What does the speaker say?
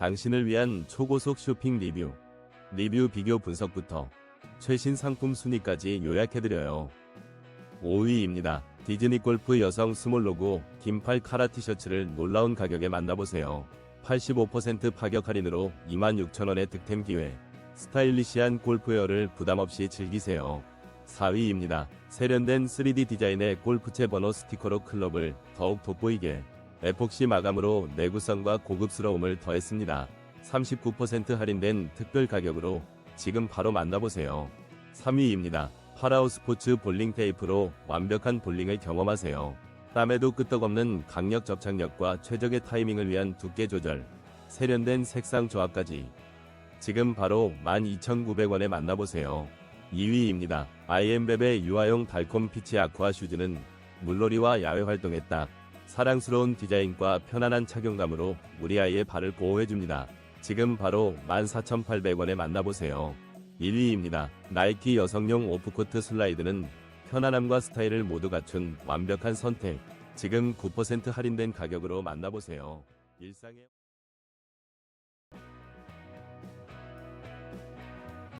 당신을 위한 초고속 쇼핑 리뷰. 리뷰 비교 분석부터 최신 상품 순위까지 요약해드려요. 5위입니다. 디즈니 골프 여성 스몰 로고 긴팔 카라 티셔츠를 놀라운 가격에 만나보세요. 85% 파격 할인으로 26,000원의 득템 기회. 스타일리시한 골프웨어를 부담없이 즐기세요. 4위입니다. 세련된 3D 디자인의 골프채 번호 스티커로 클럽을 더욱 돋보이게 에폭시 마감으로 내구성과 고급스러움을 더했습니다. 39% 할인된 특별 가격으로 지금 바로 만나보세요. 3위입니다. 파라오 스포츠 볼링 테이프로 완벽한 볼링을 경험하세요. 땀에도 끄떡없는 강력 접착력과 최적의 타이밍을 위한 두께 조절, 세련된 색상 조합까지 지금 바로 12,900원에 만나보세요. 2위입니다. 아이엠베베 유아용 달콤 피치 아쿠아 슈즈는 물놀이와 야외 활동에 딱 사랑스러운 디자인과 편안한 착용감으로 우리 아이의 발을 보호해줍니다. 지금 바로 14,800원에 만나보세요. 1위입니다. 나이키 여성용 오프코트 슬라이드는 편안함과 스타일을 모두 갖춘 완벽한 선택. 지금 9% 할인된 가격으로 만나보세요. 일상의